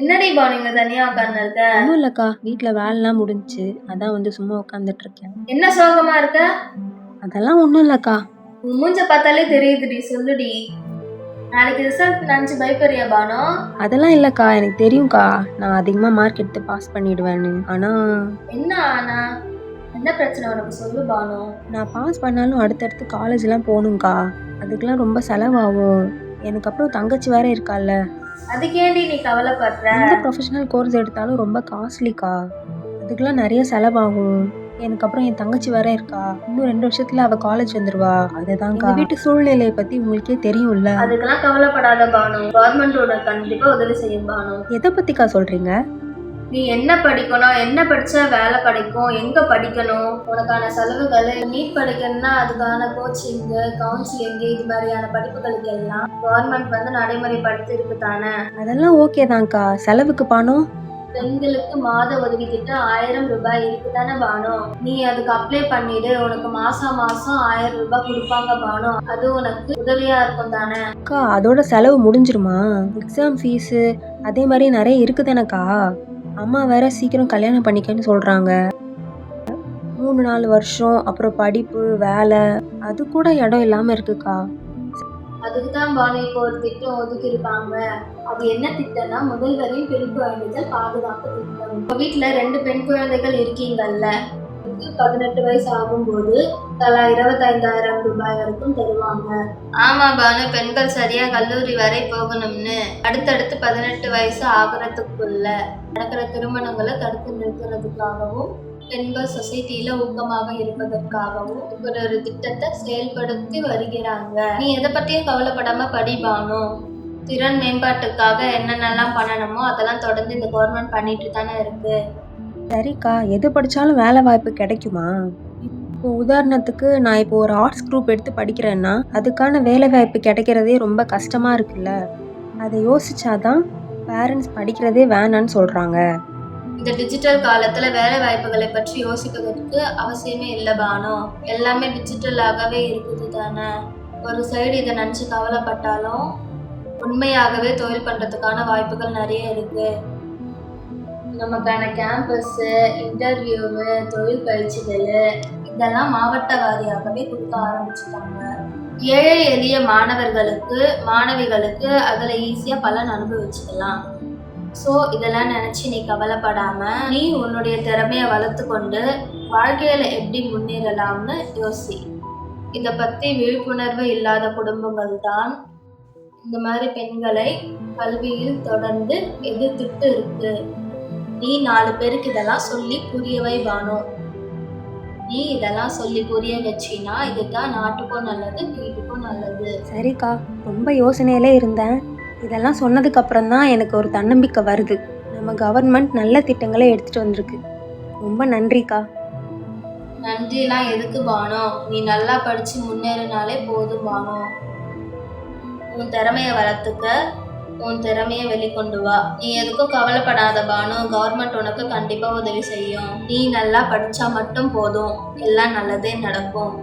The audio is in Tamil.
என்னடி பானு இங்க தனியா உட்கார்ந்து இருக்க? ஒன்றும் இல்லைக்கா. வீட்டில் வேலைலாம் முடிஞ்சுச்சு. அதான் வந்து சும்மா உட்காந்துட்டு இருக்கேன் என்ன சோகமா இருக்க? அதெல்லாம் ஒன்றும் இல்லைக்கா. உன் மூஞ்ச பார்த்தாலே தெரியுதுடி. சொல்லுடி. நாளைக்கு ரிசல்ட் நினைச்சு பயப்படுறியா பானு? அதெல்லாம் இல்லைக்கா. எனக்கு தெரியும்க்கா. நான் அதிகமாக மார்க் எடுத்து பாஸ் பண்ணிடுவேன்னு. ஆனால் என்ன ஆனா? என்ன பிரச்சனை? உனக்கு சொல்லு பானு. நான் பாஸ் பண்ணாலும் அடுத்தடுத்து காலேஜ்லாம் போகணும்க்கா. அதுக்கெலாம் ரொம்ப செலவாகும். எனக்கு அப்புறம் தங்கச்சி வேற இருக்கால்ல அதுக்கேண்டி நீ கவலைப்படுற? எந்த ப்ரொஃபஷனல் கோர்ஸ் எடுத்தாலும் ரொம்ப காஸ்ட்லிக்கா அதுக்கெலாம் நிறைய செலவாகும். எனக்கு அப்புறம் என் தங்கச்சி வேற இருக்கா? இன்னும் ரெண்டு வருஷத்துல அவ காலேஜ் வந்துருவா. அதுதான்க்கா. வீட்டு சூழ்நிலையை பத்தி உங்களுக்கே தெரியும்ல. அதுக்கெல்லாம் கவலைப்படாத பானு. கவர்மெண்ட் உனக்கு கண்டிப்பா உதவி செய்யும் பானு. எதை பத்திக்கா சொல்றீங்க? நீ என்ன படிக்கணும் என்ன படிச்சா வேலை கிடைக்கும் எங்க படிக்கணும்? உனக்கான செலவுகள் நீட் படிக்கணும்னா அதுக்கான கோச்சிங் கவுன்சிலிங் இது மாதிரியான படிப்புகளுக்கு எல்லாம் கவர்மெண்ட் வந்து நடைமுறைப்படுத்தி இருக்கு தானே? அதெல்லாம் ஓகே தான்க்கா. செலவுக்கு பணம்? பெண்களுக்கு மாத உதவி திட்டம் ஆயிரம் ரூபாய் இருக்குதானே பானு? நீ அதுக்கு அப்ளை பண்ணிடு. உனக்கு மாசம் மாசம் ஆயிரம் ரூபாய் கொடுப்பாங்க பானு. அது உனக்கு உதவியா இருக்கும் தானே? அக்கா அதோட செலவு முடிஞ்சிருமா? எக்ஸாம் ஃபீஸு அதே மாதிரி நிறைய இருக்குதானக்கா? அம்மா வேற சீக்கிரம் கல்யாணம் பண்ணிக்கன்னு சொல்கிறாங்க மூணு நாலு வருஷம் அப்புறம் படிப்பு வேலை அது கூட இடம் இல்லாமல் இருக்குக்கா. அதுக்கு தான் பானு இப்போ ஒரு திட்டம் ஒதுக்கி அது என்ன திட்டம்னா முதல்வரின் பெண் குழந்தைகள் பாதுகாப்பு திட்டம். உங்க வீட்டில் ரெண்டு பெண் குழந்தைகள் இருக்கீங்கல்ல இதுக்கு பதினெட்டு வயசு ஆகும்போது தலா இருபத்தைந்தாயிரம் ரூபாய் வரைக்கும் தருவாங்க. ஆமா பானு பெண்கள் சரியா கல்லூரி வரை போகணும்னு. அடுத்தடுத்து பதினெட்டு வயசு ஆகுறதுக்குள்ள நடக்கிற திருமணங்களை தடுத்து நிறுத்துறதுக்காகவும் பெண்கள் சொசைட்டியில ஊக்கமாக இருப்பதற்காகவும் இப்படி ஒரு திட்டத்தை செயல்படுத்தி வருகிறாங்க. நீ எதை பத்தியும் கவலைப்படாம படிபானு திறன் மேம்பாட்டுக்காக என்னென்னலாம் பண்ணணுமோ அதெல்லாம் தொடர்ந்து இந்த கவர்மெண்ட் பண்ணிட்டு தானே இருக்கு. சரிக்கா எது படித்தாலும் வேலை வாய்ப்பு கிடைக்குமா? இப்போ உதாரணத்துக்கு நான் இப்போ ஒரு ஆர்ட்ஸ் குரூப் எடுத்து படிக்கிறேன்னா அதுக்கான வேலை வாய்ப்பு கிடைக்கிறதே ரொம்ப கஷ்டமாக இருக்குல்ல? அதை யோசிச்சாதான் பேரண்ட்ஸ் படிக்கிறதே வேணான்னு சொல்கிறாங்க இந்த டிஜிட்டல் காலத்தில் வேலை வாய்ப்புகளை பற்றி யோசிப்பதற்கு அவசியமே இல்லை பானோ. எல்லாமே டிஜிட்டலாகவே இருக்குது தானே? ஒரு சைடு இதை நினச்சி கவலைப்பட்டாலும் உண்மையாகவே தொழில் பண்ணுறதுக்கான வாய்ப்புகள் நிறைய இருக்குது நமக்கான கேம்பஸ்ஸு இன்டர்வியூவு தொழில் பயிற்சிகள் இதெல்லாம் மாவட்ட வாரியாகவே கொடுக்க ஆரம்பிச்சிட்டாங்க. ஏழை எளிய மாணவர்களுக்கு மாணவிகளுக்கு அதில் ஈஸியாக பலன் அனுபவிச்சுக்கலாம். ஸோ இதெல்லாம் நினச்சி நீ கவலைப்படாமல் நீ உன்னுடைய திறமையை வளர்த்து கொண்டு வாழ்க்கையில் எப்படி முன்னேறலாம்னு யோசி. இதை பற்றி விழிப்புணர்வு இல்லாத குடும்பங்கள் தான் இந்த மாதிரி பெண்களை கல்வியில் தொடர்ந்து எதிர்த்துட்டு இருக்குது நீ நாலு பேருக்கு இதெல்லாம் சொல்லி புரிய வைவானோ நீ இதெல்லாம் சொல்லி புரிய வச்சினா இதுதான் நாட்டுக்கும் நல்லது வீட்டுக்கும் நல்லது. சரிக்கா ரொம்ப யோசனையிலே இருந்தேன். இதெல்லாம் சொன்னதுக்கு அப்புறம் தான் எனக்கு ஒரு தன்னம்பிக்கை வருது. நம்ம கவர்மெண்ட் நல்ல திட்டங்களை எடுத்துட்டு வந்திருக்கு. ரொம்ப நன்றிக்கா. நன்றிலாம் எதுக்கு பானோ? நீ நல்லா படிச்சு முன்னேறினாலே போதும் பானோ. உன் திறமைய வளர்த்துக்க உன் திறமையை வெளிக்கொண்டு வா. நீ எதுக்கும் கவலைப்படாத பானு. கவர்மெண்ட் உனக்கு கண்டிப்பா உதவி செய்யும். நீ நல்லா படிச்சா மட்டும் போதும். எல்லாம் நல்லதே நடக்கும்.